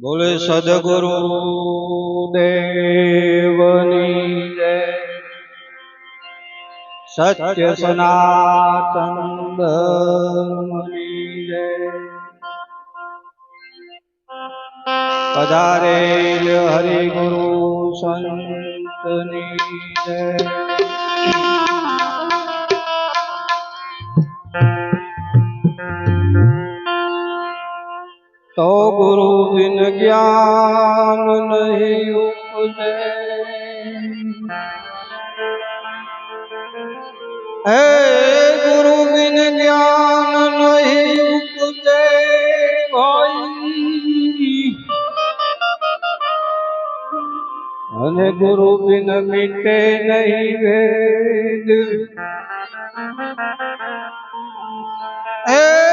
બોલે સદગુરુ દેવની જય. સત્ય સનાતન જય. પધારે હરિગુરુ સંતની જય. તો ગુરુ બિન જ્ઞાન નહીં ઉપજે. હે ગુરુ બિન જ્ઞાન નહીં ઉપજે ભાઈ. અને ગુરુ બિન મીટે નહીં વેદ. હે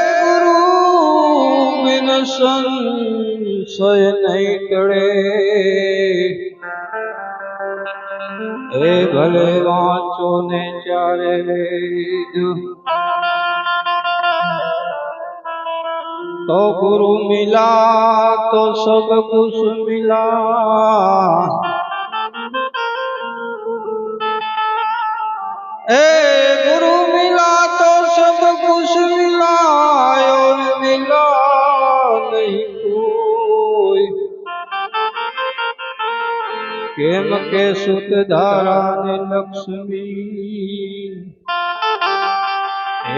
સંશય નહીં ટળે એ ભલે વાંચો ને ચારે વેદ તો ગુરુ મિલા, તો સબ કુશ મિલા. ए કેમ કે સુત ધારા લક્ષ્મી.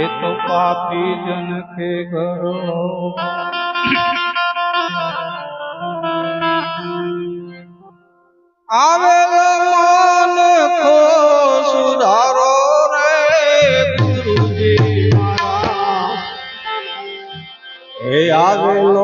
એ તો પાપી જન કે કરો આવેલો મન ખો સુધારો રે ગુરુજી. મારા એ આવેલો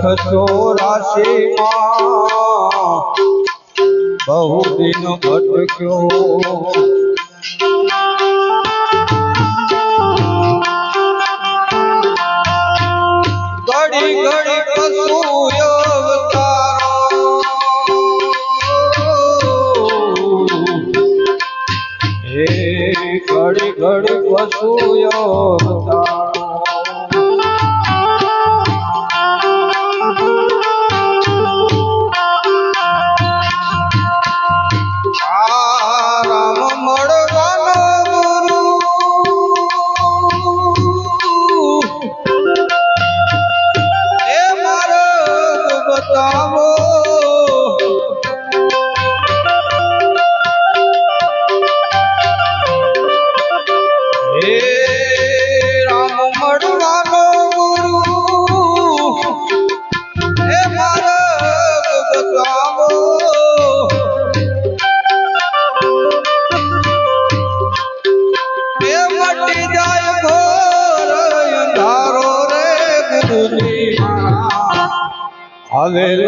એવો લખ ચોરાશી માં બહુ દિન ભટક્યો. ઘડી ઘડી પશુ અવતારો આવેલો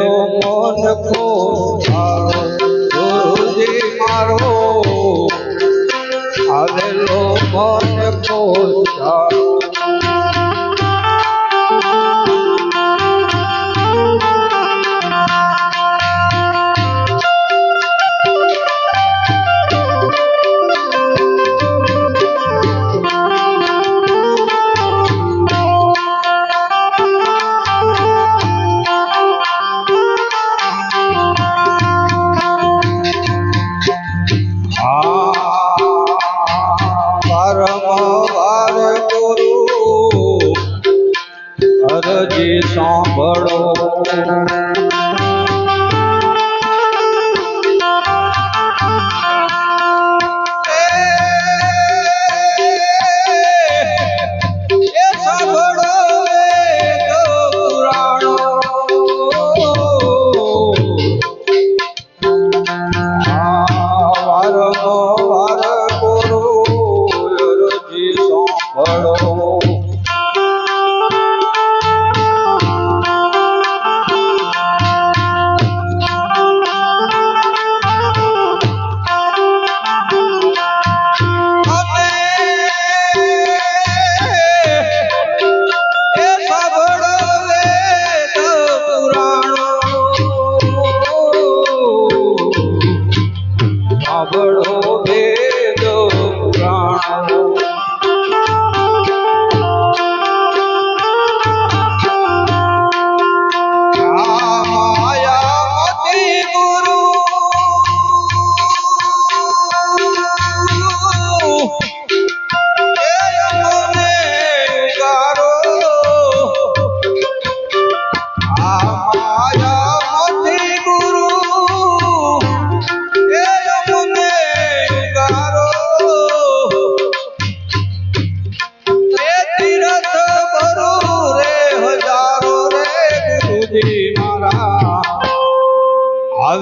સાંભળો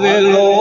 de lo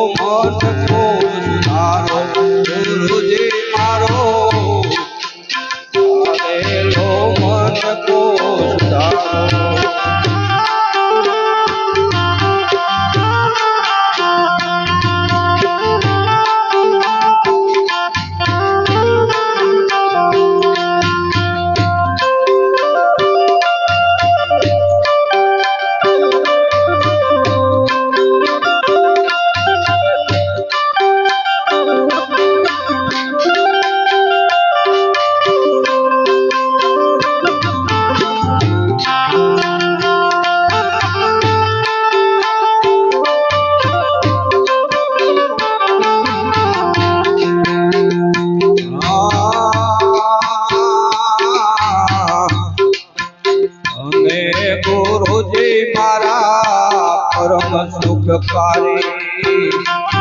सब सुख करे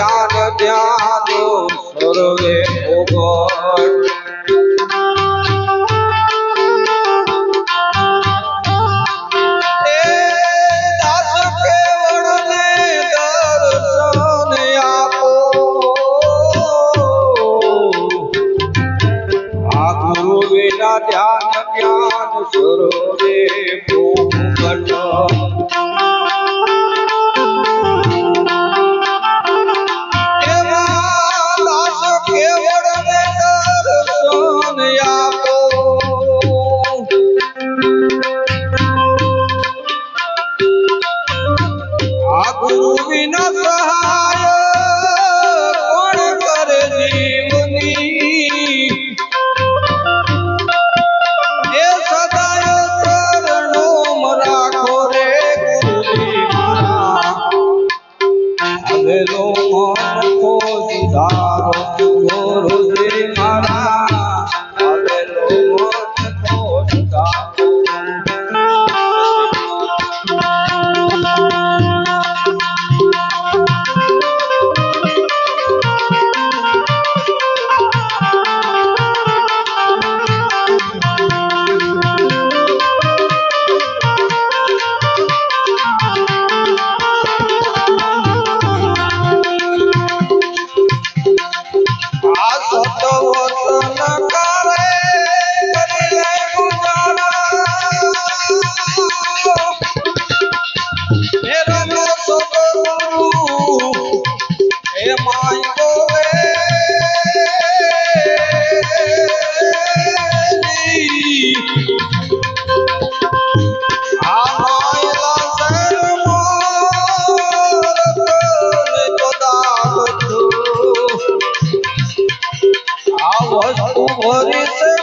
ધ્યાન ધ્યાન સર્વે ભોગટ 我我我的最。